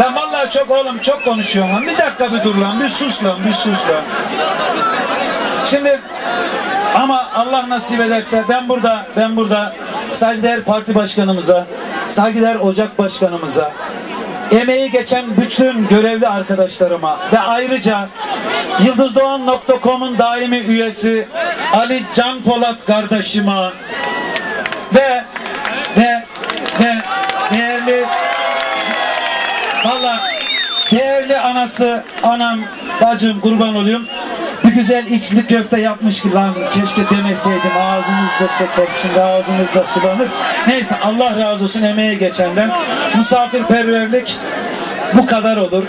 Lan vallahi çok oğlum çok konuşuyorum lan. Bir dakika bir dur lan. Bir sus lan. Bir sus lan. Şimdi ama Allah nasip ederse ben burada ben burada saygıdeğer parti başkanımıza, saygıdeğer ocak başkanımıza, emeği geçen bütün görevli arkadaşlarıma ve ayrıca yıldızdoğan.com'un daimi üyesi Ali Can Polat kardeşime ve valla değerli anası anam bacım kurban olayım. Bir güzel içli köfte yapmış ki lan keşke demeseydim ağzınızda çeker şimdi ağzınızda sulanır. Neyse Allah razı olsun emeği geçenden. Misafirperverlik bu kadar olur.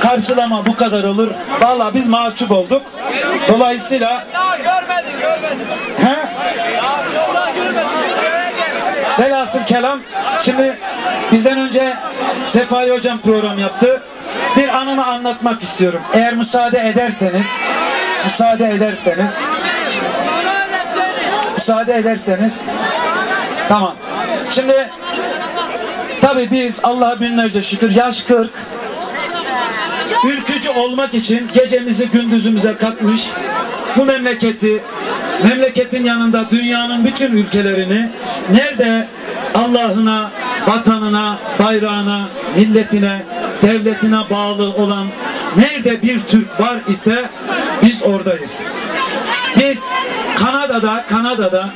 Karşılama bu kadar olur. Valla biz mahcup olduk. Dolayısıyla Görmedin görmedin. he? Velhasıl kelam şimdi bizden önce Sefai Hocam program yaptı. Bir anımı anlatmak istiyorum. Eğer müsaade ederseniz müsaade ederseniz müsaade ederseniz tamam. Şimdi tabi biz Allah'a binlerce şükür yaş 40 ülkücü olmak için gecemizi gündüzümüze katmış bu memleketi memleketin yanında dünyanın bütün ülkelerini nerede Allah'ına, vatanına, bayrağına, milletine, devletine bağlı olan nerede bir Türk var ise biz oradayız. Biz Kanada'da, Kanada'da,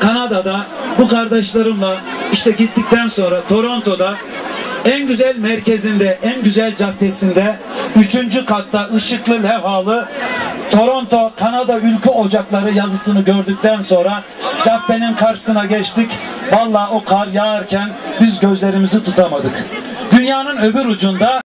Kanada'da bu kardeşlerimle işte gittikten sonra Toronto'da en güzel merkezinde, en güzel caddesinde, üçüncü katta ışıklı levhalı Toronto Kanada Ülke Ocakları yazısını gördükten sonra caddenin karşısına geçtik. Vallahi o kar yağarken biz gözlerimizi tutamadık. Dünyanın öbür ucunda